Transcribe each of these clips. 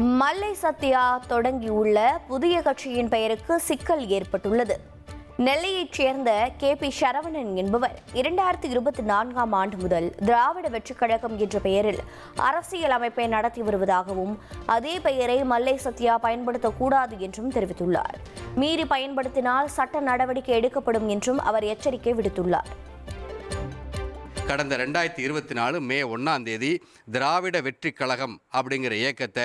மல்லை சத்யா தொடங்கியுள்ள புதிய கட்சியின் பெயருக்கு சிக்கல் ஏற்பட்டுள்ளது. நெல்லையைச் சேர்ந்த கே பி சரவணன் என்பவர் இரண்டாயிரத்தி இருபத்தி நான்காம் ஆண்டு முதல் திராவிட வெற்றிக் கழகம் என்ற பெயரில் அரசியல் அமைப்பை நடத்தி வருவதாகவும் அதே பெயரை மல்லை சத்யா பயன்படுத்தக்கூடாது என்றும் தெரிவித்துள்ளார். மீறி பயன்படுத்தினால் சட்ட நடவடிக்கை எடுக்கப்படும் என்றும் அவர் எச்சரிக்கை விடுத்துள்ளார். கடந்த ரெண்டாயிரத்தி இருபத்தி நாலு மே ஒன்றாம் தேதி திராவிட வெற்றி கழகம் அப்படிங்கிற இயக்கத்தை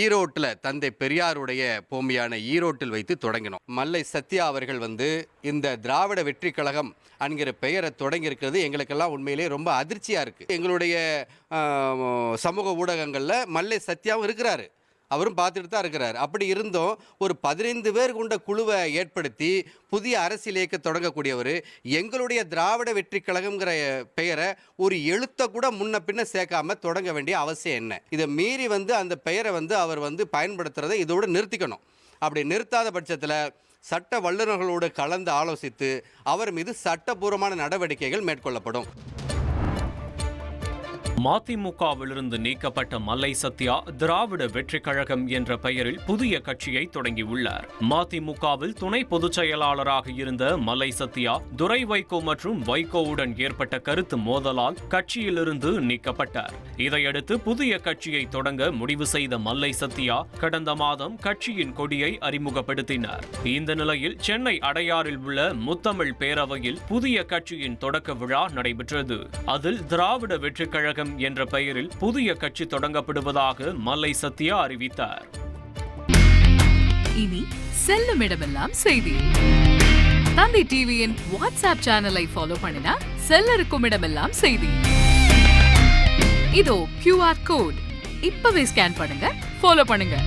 ஈரோட்டில் தந்தை பெரியாருடைய பூமியான ஈரோட்டில் வைத்து தொடங்கினோம். மல்லை சத்யா அவர்கள் வந்து இந்த திராவிட வெற்றி கழகம் என்கிற பெயரை தொடங்கியிருக்கிறது எங்களுக்கெல்லாம் உண்மையிலே ரொம்ப அதிர்ச்சியாக இருக்குது எங்களுடைய சமூக ஊடகங்களில் மல்லை சத்யாவும் இருக்கிறாரு. அவரும் பார்த்துட்டு தான் இருக்கிறார். அப்படி இருந்தும் ஒரு பதினைந்து பேர் கொண்ட குழுவை ஏற்படுத்தி புதிய அரசியல் இயக்க தொடங்கக்கூடியவர் எங்களுடைய திராவிட வெற்றி கழகம்ங்கிற பெயரை ஒரு எழுத்தை கூட முன்ன பின்ன சேர்க்காம தொடங்க வேண்டிய அவசியம் என்ன? இதை மீறி வந்து அந்த பெயரை வந்து அவர் வந்து பயன்படுத்துறதை இதோடு நிறுத்திக்கணும். அப்படி நிறுத்தாத பட்சத்தில் சட்ட வல்லுநர்களோடு கலந்து ஆலோசித்து அவர் மீது சட்டபூர்வமான நடவடிக்கைகள் மேற்கொள்ளப்படும். மதிமுகவிலிருந்து நீக்கப்பட்ட மல்லை சத்யா திராவிட வெற்றிக் கழகம் என்ற பெயரில் புதிய கட்சியை தொடங்கியுள்ளார். மதிமுகவில் துணை பொதுச் செயலாளராக இருந்த மல்லை சத்யா துரை வைகோ மற்றும் வைகோவுடன் ஏற்பட்ட கருத்து மோதலால் கட்சியிலிருந்து நீக்கப்பட்டார். இதையடுத்து புதிய கட்சியை தொடங்க முடிவு செய்த மல்லை சத்யா கடந்த மாதம் கட்சியின் கொடியை அறிமுகப்படுத்தினார். இந்த நிலையில் சென்னை அடையாறில் உள்ள முத்தமிழ் பேரவையில் புதிய கட்சியின் தொடக்க விழா நடைபெற்றது. அதில் திராவிட வெற்றிக் கழகம் என்ற பெயரில் புதிய கட்சி தொடங்கப்படுவதாக மல்லை சத்யா அறிவித்தார். இனி செல்லும் இடமெல்லாம் செய்தி. தந்தை டிவியின் வாட்ஸ்அப் சேனலை ஃபாலோ பண்ணினா செல்ல இருக்கும் இடமெல்லாம் செய்தி. இதோ கியூஆர் கோட் இப்பவே ஸ்கேன் பண்ணுங்க ஃபாலோ பண்ணுங்க.